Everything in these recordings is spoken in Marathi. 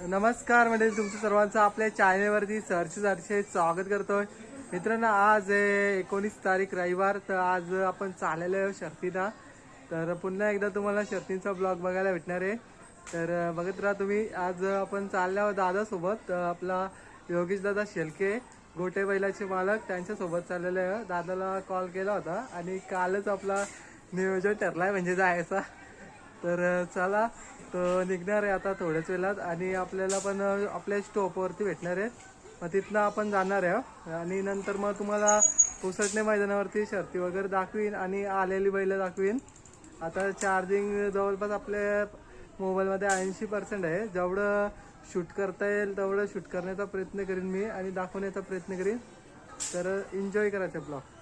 नमस्कार म्हणजे तुमचं सर्वांचं आपल्या चॅनेलवरती सरचे सरचे स्वागत करतोय. मित्रांनो आज आहे एकोणीस तारीख रविवार तर आज आपण चाललेलो आहे शर्तीला तर पुन्हा एकदा तुम्हाला शर्तींचा ब्लॉग बघायला भेटणार आहे. तर बघत राहा तुम्ही. आज आपण चाललो आहोत दादासोबत. आपला योगेश दादा शेलके गोटे बैलाचे मालक त्यांच्यासोबत चाललेले आहे. दादाला कॉल केला होता आणि कालच आपला नियोजन ठरला आहे म्हणजे जायचा. तर चला. तर निघणार आहे आता थोड्याच वेळात आणि आपल्याला पण आपल्या स्टॉपवरती भेटणार आहे. मग तिथनं आपण जाणार आहे आणि नंतर मग तुम्हाला पुसटणे मैदानावरती शर्ती वगैरे दाखवीन आणि आलेली बैल दाखवीन. आता चार्जिंग जवळपास आपल्या मोबाईलमध्ये ऐंशी पर्सेंट आहे. जेवढं शूट करता येईल तेवढं शूट करण्याचा प्रयत्न करीन मी आणि दाखवण्याचा प्रयत्न करीन. तर एन्जॉय करायचं ब्लॉग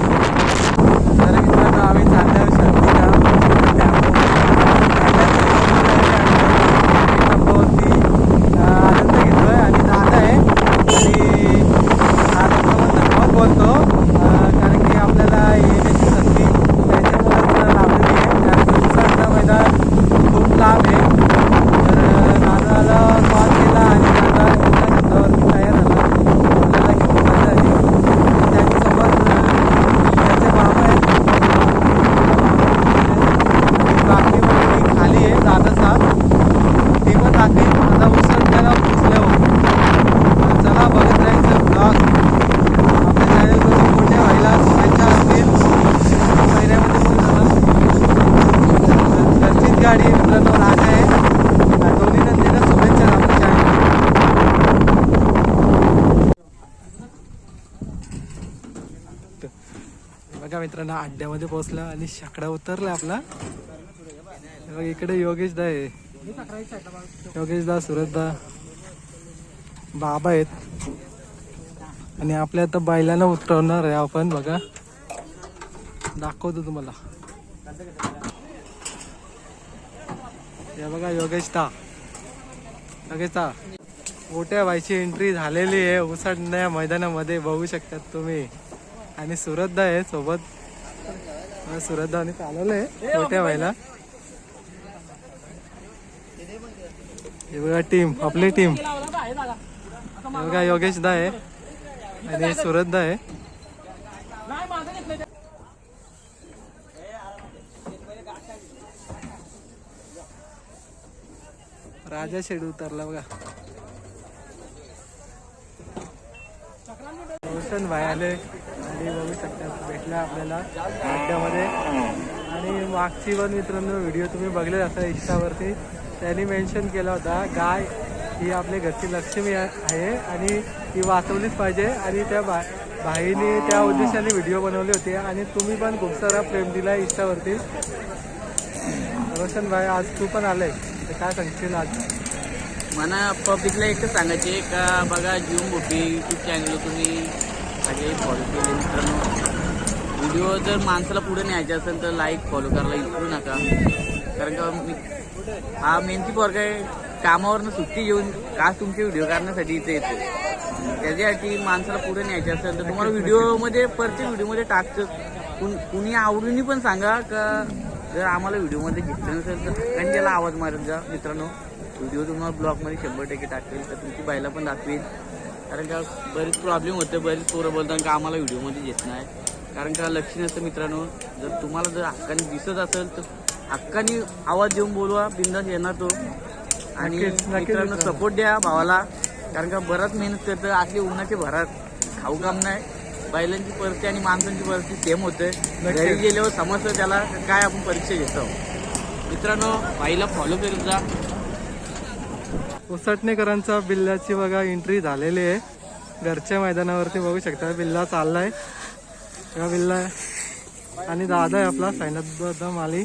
तर मित्रांनो आम्ही चाललो शर्तीला टप्प्यावरती आनंद घेतोय आणि दादा आहे आणि दादासोबत धन्यवाद बोलतो अं, कारण की आपल्याला येण्याची संधी त्याच्यामुळेच लाभलेली आहे कारण की दुसरा मैदान खूप लांब आहे तर अं, दादाला कॉल केला आणि दादा एका शब्दावरती तयार झाला आपल्याला घेऊन जायचं आहे त्याच्यासोबत अं, त्याचे बाबा आहेत बाकी वगैरे खाली आहे दादाचा ते पण दाखवी आता उसरण्याला पोचल्यावर तर चला बघत राहायचं ब्लॉग आपल्या चॅनलमध्ये मोठ्या व्हायला शुभेच्छा असतील पहिल्यामध्ये पण झाला घरचीच गाडी आहे मित्रांनो राज आहे आणि दोन्ही नंदीला शुभेच्छा आपल्या चॅनल बघा मित्रांनो अड्ड्यामध्ये पोहोचला आणि शाकडा उतरला आपला. इकडे योगेश दा आहे. योगेश दा सुरत दा. बाबा आहेत. आणि आपल्या आता बैलांना उतरवणार आहे आपण बघा. दाखवतो तुम्हाला. हे बघा योगेश दा. योगेश दा मोठ्या बाईची एंट्री झालेली आहे. उसडण्या मैदानामध्ये बघू शकतात तुम्ही. आणि सुरतदा आहे सोबत. सुरतदा आणि चालवलंय मोठ्या बाईला. हे बघा टीम आपली टीम. बघा योगेश दा आहे. आणि सुरत दा आहे. राजा शेड उतरला बघा. रोशन भाई आले. आणि बघू शकता भेटला आपल्याला अड्ड्यामध्ये आणि मागची पण मित्रांनो व्हिडिओ तुम्ही बघले असा इंस्टावरती त्यांनी मेन्शन केला होता गाय ही आपल्या घरची लक्ष्मी आहे आणि ती वाचवलीच पाहिजे. आणि त्या बा भाईने त्या उद्देशाने व्हिडिओ बनवले होते. आणि तुम्ही पण खूप सारा प्रेम दिला इंस्टावरती रोशन भाई आज तू पण आलाय. तर काय सांगशील आज? मला पब्लिकला एकच सांगायचे का बघा जीवन भोपी यूट्यूब चॅनल तुम्ही सगळे फॉलो केले मित्रांनो. व्हिडिओ जर माणसाला पुढे न्यायचे असेल तर लाईक फॉलो करायला विसरू नका. कारण का मी हा मेहनती पोरग आहे कामावरनं सुट्टी घेऊन का तुमचे व्हिडिओ करण्यासाठी इथे येतो त्याच्यासाठी माणसाला पुढे न्यायचे असेल तर तुम्हाला व्हिडिओमध्ये परते व्हिडिओमध्ये टाकतं. कुण कुणी आवडीने पण सांगा का जर आम्हाला व्हिडिओमध्ये घेतलं नसेल तर कंट्याला आवाज मारत जा. मित्रांनो व्हिडिओ तुम्हाला ब्लॉगमध्ये शंभर टक्के टाकेल तर तुमची बायला पण दाखवेल कारण का बरेच प्रॉब्लेम होते बरेच पोरं बोलतात का आम्हाला व्हिडिओमध्ये घेत नाही. कारण का लक्ष नसतं मित्रांनो जर तुम्हाला जर हक्काने दिसत असेल तर हक्काने आवाज देऊन बोलवा बिंदास येणार तो. आणि मित्रांनो. सपोर्ट द्या भावाला. कारण का बराच मेहनत करतं आपली उन्हाचे भरात. खाऊ काम नाही. बैलांची परिस्थिती आणि माणसांची परिस्थिती सेम होते. घरी गेल्यावर समजतं त्याला काय आपण परीक्षा घेतो. मित्रांनो बाईला फॉलो करत जा. उसटणेकरांचा बिल्लाची बघा एंट्री झालेली आहे. घरच्या मैदानावरती बघू शकता बिल्ला चाललाय. हा बिल्ला आहे. आणि दादा आहे आपला सायनाथ माली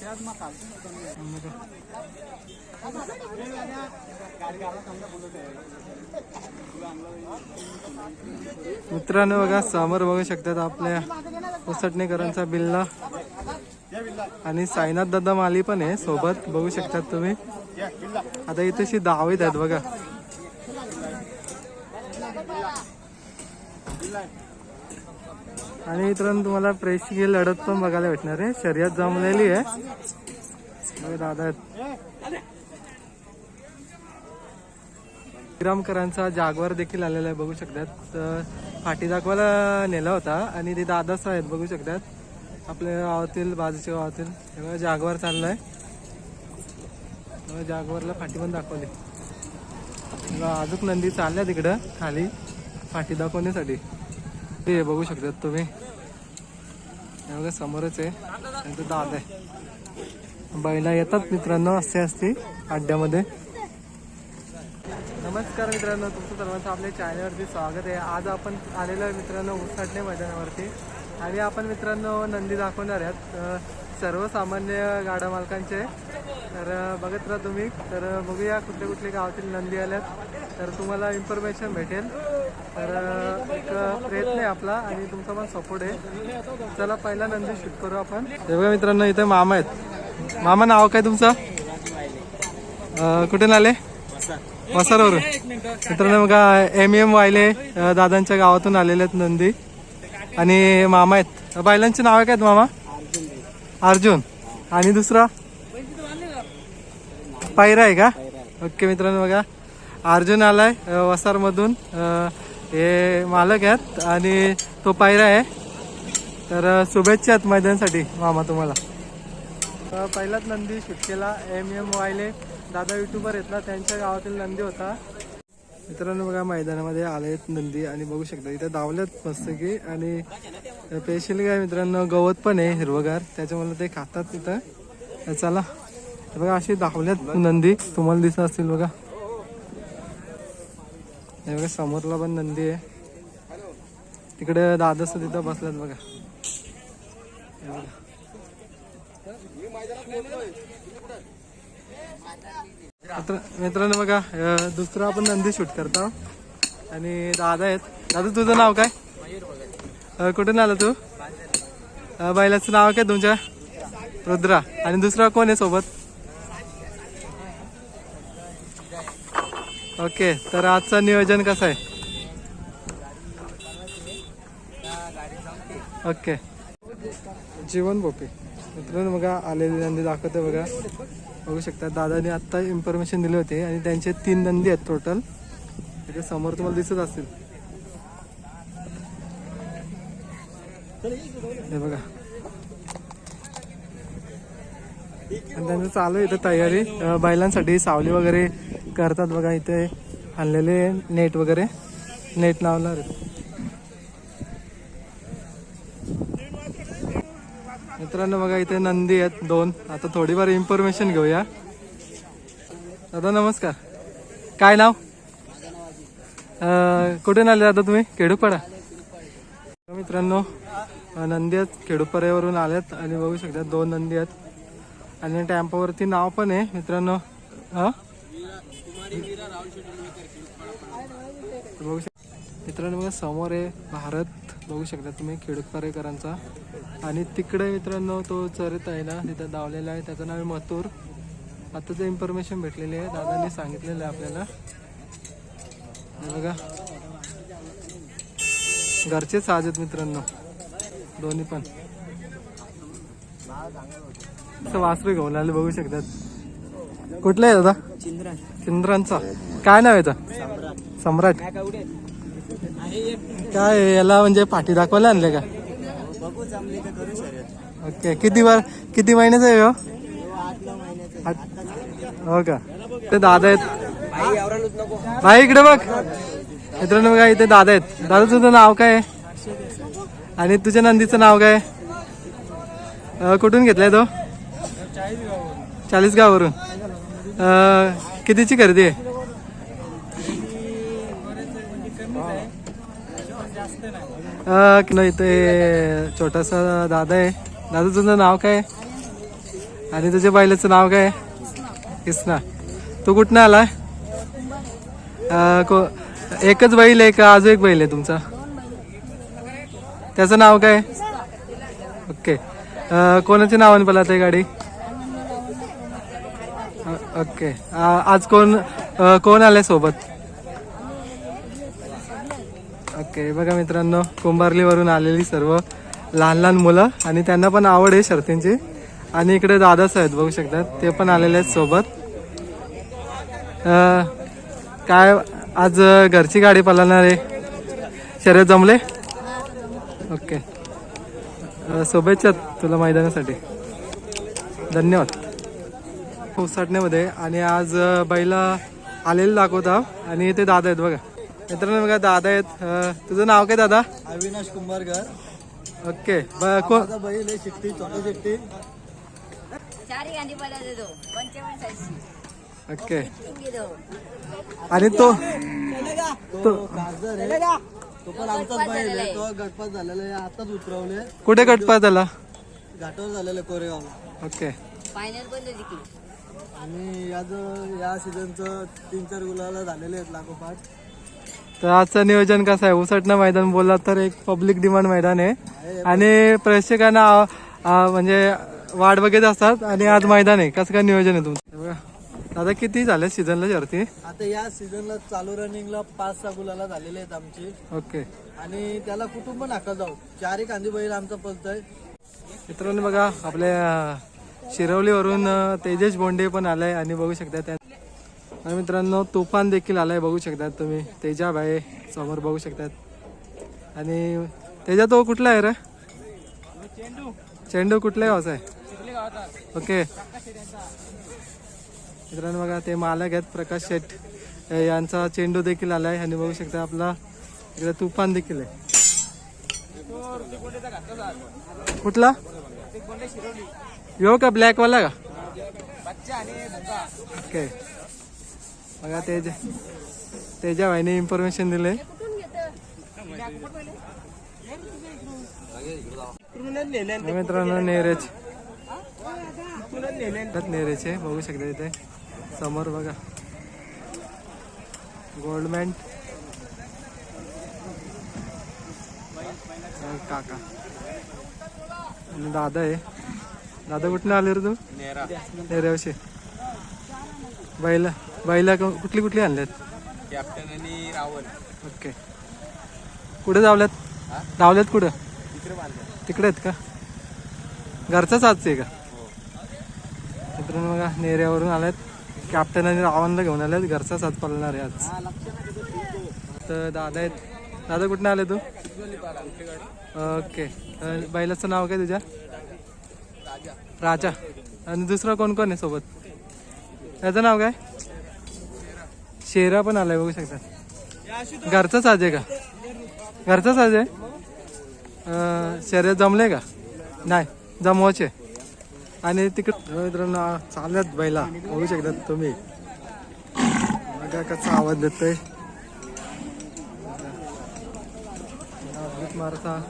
मित्रांनो बघा समोर बघू शकतात आपल्या उसटणेकरांचा बिल्ला. आणि साईनाथ दादा माली पण आहे सोबत बघू शकतात तुम्ही. आता इथेशी दहावीत आहेत बघा. आणि इतरांनी तुम्हाला प्रेक्षकीय लढत पण बघायला भेटणार आहे. शर्यत जमलेली आहे. दादा आहेत. विरामकरांचा जागवार देखील आलेला आहे बघू शकतात. तर फाटी दाखवायला नेला होता आणि ते दादाच आहेत बघू शकतात. आपल्या गावातील बाजूच्या गावातील. तेव्हा बघा जागवार चाललाय. तेव्हा जागवारला फाटी पण दाखवली. अजूक अजून नंदी चालल्या तिकडं खाली. फाटी दाखवण्यासाठी. ते बघू शकतात तुम्ही. एवढं समोरच आहे. त्यांचं दाद आहे. बैला येतात मित्रांनो असे असते अड्ड्यामध्ये. नमस्कार मित्रांनो तुमचं सर्वांचं आपल्या चॅनलवरती स्वागत आहे. आज आपण आलेलो आहे मित्रांनो उसाटणे मैदानावरती. आणि आपण मित्रांनो नंदी दाखवणार आहेत. सर्वसामान्य गाड्या मालकांचे. तर बघत राहा तुम्ही. तर बघूया कुठले कुठले गावातील नंदी आल्यात. तर तुम्हाला इन्फॉर्मेशन भेटेल. तर एक प्रयत्न आहे आपला आणि तुमचा पण सपोर्ट आहे. चला पहिला नंदी शूट करू आपण. हे बघा मित्रांनो इथे मामा आहेत. मामा नाव काय तुमचं? कुठे नाले आले? वसारवरून. मित्रांनो बघा एम एम वायले दादांच्या गावातून आलेले आहेत नंदी. आणि मामा आहेत. बैलांचे नाव काय आहेत मामा? अर्जुन. आणि दुसरा? पायरा आहे का? ओके मित्रांनो बघा. अर्जुन आलाय अ, वसारमधून. हे मालक आहेत आणि तो पायरा आहे. तर शुभेच्छा आहेत मैदानासाठी मामा तुम्हाला. पहिलाच नंदी शूट एम एम वायले दादा युट्यूबर आहेत ना त्यांच्या गावातील नंदी होता. मित्रांनो बघा मैदानामध्ये आले नंदी आणि बघू शकता इथे धावल्यात मस्त की आणि स्पेशली काय मित्रांनो गवत पण आहे हिरवगार त्याच्यामुळे ते खातात तिथं. चला बघा अशी धावल्यात नंदी तुम्हाला दिसत असतील बघा. हे बघा समोरला पण नंदी आहे. तिकडे दादास तिथं बसल्यात बघा. बघा. मित्र मित्रांनो बघा दुसरं आपण नंदी शूट करतो. आणि दादा आहेत. दादा तुझं नाव काय? कुठून आलं तू? बैलाचं नाव काय तुमच्या? रुद्रा. आणि दुसरा कोण आहे सोबत? ओके तर आजचं नियोजन कसं आहे? ओके. जीवन बोपे. मित्रांनो बघा आलेली नंदी दाखवते बघा. बघू शकता दादाने आत्ता इन्फॉर्मेशन दिले होते आणि त्यांचे तीन नंदी आहेत टोटल इथे समोर तुम्हाला दिसत असतील. हे बघा. आणि त्यांचं चालू आहे इथं तयारी. बैलांसाठी सावली वगैरे करतात बघा इथे. आणलेले नेट वगैरे. नेट लावणार मित्रांनो बघा इथे नंदी आहेत दोन. आता थोडीफार इन्फॉर्मेशन घेऊया. दादा नमस्कार. काय नाव? कुठे कुठून आले दादा तुम्ही? खेडूपाडा. मित्रांनो नंदी आहेत खेडूपाड्यावरून आल्यात आणि बघू शकता दोन नंदी आहेत. आणि टॅम्पोवरती नाव पण आहे मित्रांनो. हा बघू शकता मित्रांनो बघा समोर आहे भारत. बघू शकता तुम्ही खेडूतपारेकरांचा. आणि तिकडे मित्रांनो तो चरित आहे ना तिथं दावलेला आहे. त्याचं नाव मथुर. आताच इन्फॉर्मेशन भेटलेली आहे दादांनी सांगितलेलं आहे आपल्याला. बघा. घरचेच साज आहेत मित्रांनो. दोन्ही पण. वासरू घेऊन आले बघू शकतात कुठलं आहे दादा? चिंद्रांचा. काय नाव आहे याचं? सम्राट. काय याला म्हणजे पाठी दाखवायला आणले का? ओके किती वर किती महिन्याचा आहे ह्यो? हो का? ते दादा आहेत. भाई इकडे बघ. मित्रांनो बघा इथे दादा आहेत. दादा तुझं नाव काय आहे? आणि तुझ्या नंदीचं नाव काय कुठून घेतलाय तो? चाळीस गावावरून कितीची खरेदी आहे अं, की नाही ते छोटासा दादा आहे. दादा तुझं नाव काय? आणि तुझ्या बैलाचं नाव काय? आहे? कृष्णा. तू कुठनं आला? को एकच बैल आहे का अजून एक बैल आहे तुमचा? त्याचं नाव काय? ओके. कोणाच्या नावाने पला ते गाडी? ओके. आज कोण कोण आलंय सोबत? ओके बघा मित्रांनो कुंभारलीवरून आलेली सर्व लहान लहान मुलं आणि त्यांना पण आवड आहे शर्तींची. आणि इकडे दादाच आहेत बघू शकतात. ते पण आलेले आहेत सोबत. काय आज घरची गाडी पळणार आहे. शर्यत जमले? ओके. शुभेच्छा तुला मैदानासाठी. धन्यवाद. उसाटण्यामध्ये आणि आज बैला आलेलं दाखवता. आणि ते दादा आहेत बघा. मित्रांनो बघा दादा आहेत. तुझं नाव काय दादा? अविनाश कुंभारकर. ओके. बैल आहे शिट्टी छोटा शिट्टी ओके. आणि तो तो गाजर आहे. तो पण आमचाच बैल आहे. तो गटपात झालेला आहे. आताच उतरवले कुठे गटपा झाला? घाटावर झालेलं आहे कोरेगावला. ओके. फायनल पण जिंकली? आणि याच या सीझनचं तीन चार गुलाला झालेले आहेत लागोपाठ तर आजचं नियोजन कसं आहे? उसटणं मैदान बोलला तर एक पब्लिक डिमांड मैदान आहे. आणि प्रेक्षकांना म्हणजे वाट बघत असतात आणि आज मैदान आहे. कसं काय नियोजन आहे तुमचं. दादा किती झाले सीझनला शर्ती? आता या सीझनला चालू रनिंगला पाच सहा गुलाला झालेले आहेत आमचे. ओके. आणि त्याला कुटुंब नाका जाऊ. चारही कांदी बैल आमचा पलतोय मित्रांनो बघा आपल्या शिरवलीवरून तेजेश बोंडे पण आलाय आणि बघू शकता त्या आणि मित्रांनो तुफान देखील आलाय बघू शकतात तुम्ही. तेजा भाई समोर बघू शकतात. आणि तेजा तो कुठला आहे रे? चेंडू. कुठल्या गावचा आहे ओके. मित्रांनो बघा ते मालक आहेत प्रकाश शेठ. अं, यांचा चेंडू देखील आलाय. आणि बघू शकता आपला इकडे तुफान देखील आहे. कुठला? यो का ब्लॅक वाला का? ओके. बघा तेज तेजा भाईने इन्फॉर्मेशन दिले मित्रांनो नेरेच नेरेचे बघू शकता इथे. समोर बघा. गोल्डमॅन काका. आणि दादा आहे. दादा कुठनं आले रे तू? नेऱ्यावशे बैला. बैला क- कुठली कुठली आणल्यात? कॅप्टन आणि रावण ओके. कुठे जावल्यात धावल्यात कुठं? तिकडे आहेत का? घरचाच आजचे आहे का मित्रांनो बघा नेऱ्यावरून आल्यात. कॅप्टन आणि रावणला घेऊन आल्यात. घरचाच हात पडणार आहे आज. तर दादा आहेत. दादा कुठनं आले तू? ओके. बैलाचं नाव काय तुझ्या? राजा. आणि दुसरा कोण कोण आहे सोबत? त्याचं नाव काय? शेरा पण आलाय बघू शकता. घरचा साज आहे का? घरचा साज आहे? अं, जमले का? नाही जमवायचे आणि तिकडे मित्रांनो चालत बैला. बघू शकतात तुम्ही. बघा कसा आवाज देतोय. मारता.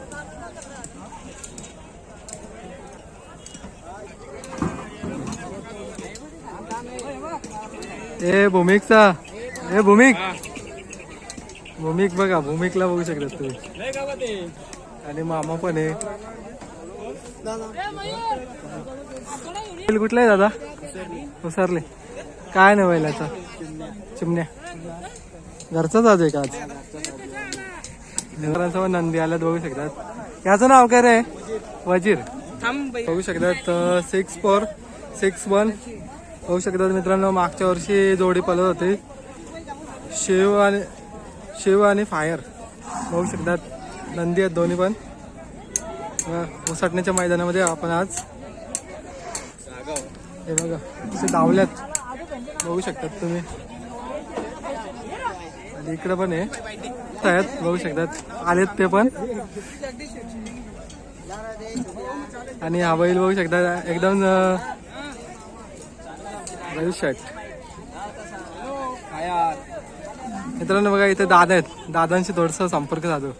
ए भूमिकचा. हे भूमिक. भूमिक बघा भूमिकला बघू शकतात तुम्ही. आणि मामा पण आहे. बैल कुठला आहे दादा? उसारले काय नाही बैलाचा चिमण्या. घरचाच आज आहे का आज घरांसोबत नंदी आल्यात बघू शकतात. याचं नाव काय रे? वजीर. बघू शकतात सिक्स फोर सिक्स वन बघू शकतात मित्रांनो मागच्या वर्षी जोडी पलत होती. शिव आणि शिव आणि फायर. बघू शकतात. नंदी आहेत दोन्ही पण. उसटण्याच्या मैदानामध्ये आपण आज. हे बघा तसे धावल्यात बघू शकतात तुम्ही. आणि इकडे पण आहे आहेत बघू शकतात. आलेत ते पण. आणि हा बैल बघू शकतात एकदम शर्ट मित्रांनो बघा इथे दादा आहेत. दादांशी थोडस संपर्क साधू.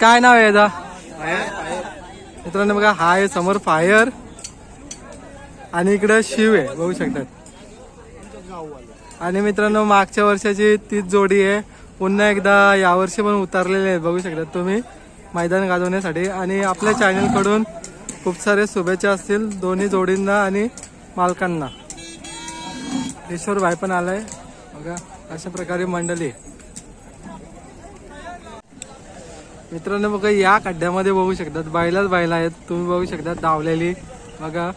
काय नाव आहे याचा मित्रांनो बघा हा आहे समोर फायर. आणि इकडं शिव आहे बघू शकतात. आणि मित्रांनो मागच्या वर्षाची तीच जोडी आहे. पुन्हा एकदा यावर्षी पण उतरलेले आहेत बघू शकतात तुम्ही. मैदान गाजवण्यासाठी. आणि आपल्या चॅनलकडून खूप सारे शुभेच्छा असतील दोन्ही जोडींना आणि मालकांना. ईश्वर भाई पण आलाय. बघा. अशा प्रकारे मंडळी. आहे. मित्रांनो बघा या खड्ड्यामध्ये बघू शकतात. बैलाच बैला आहेत. तुम्ही बघू शकता धावलेली. बघा.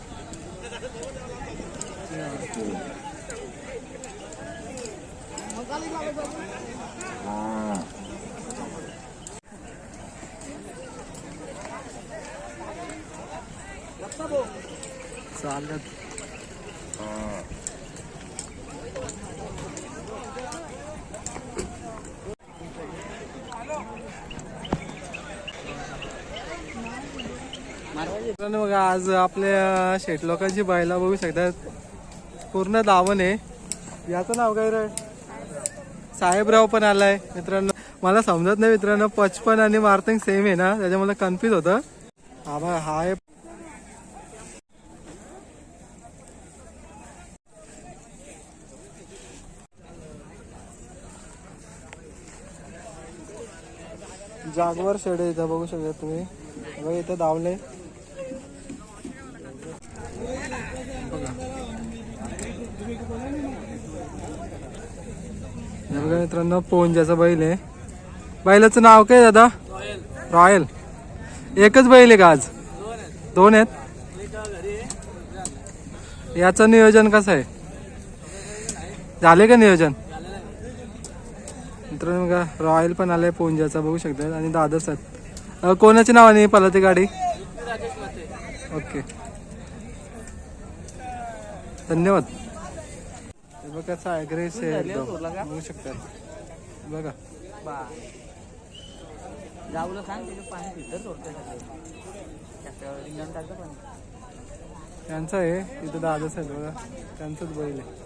चालत मित्रांनो बघा आज आपल्या शेट लोकांची बायला बघू शकतात. पूर्ण दावण आहे. याचं नाव काय रे? साहेबराव पण आलाय मित्रांनो. मला समजत नाही मित्रांनो. पचपन आणि मार्तंग सेम आहे ना? त्याच्यामुळे कन्फ्युज होतं. हा बघा हा आहे. जागवर शेड आहे इथं बघू शकता तुम्ही. बघा इथं धावले बघा मित्रांनो पोंजाचा बैल आहे. बैलाचं नाव काय दादा? रॉयल. एकच बैल आहे का आज? दोन आहेत? याचं नियोजन कसं आहे? झाले का नियोजन? मित्रांनो बघा रॉयल पण आलंय पोंजाचा बघू शकतात आणि दादाच आहेत. कोणाची कोणाच्या नावाने पला ती गाडी? ओके. धन्यवाद. बघा आहे एकदम. बघू शकता. बघा. जाऊला सांग त्याचं पाणी फिल्टर सोडतं रिंगण टाकतं पण. त्यांचं आहे तिथं दादाच आहे बघा. त्यांचंच बैल आहे.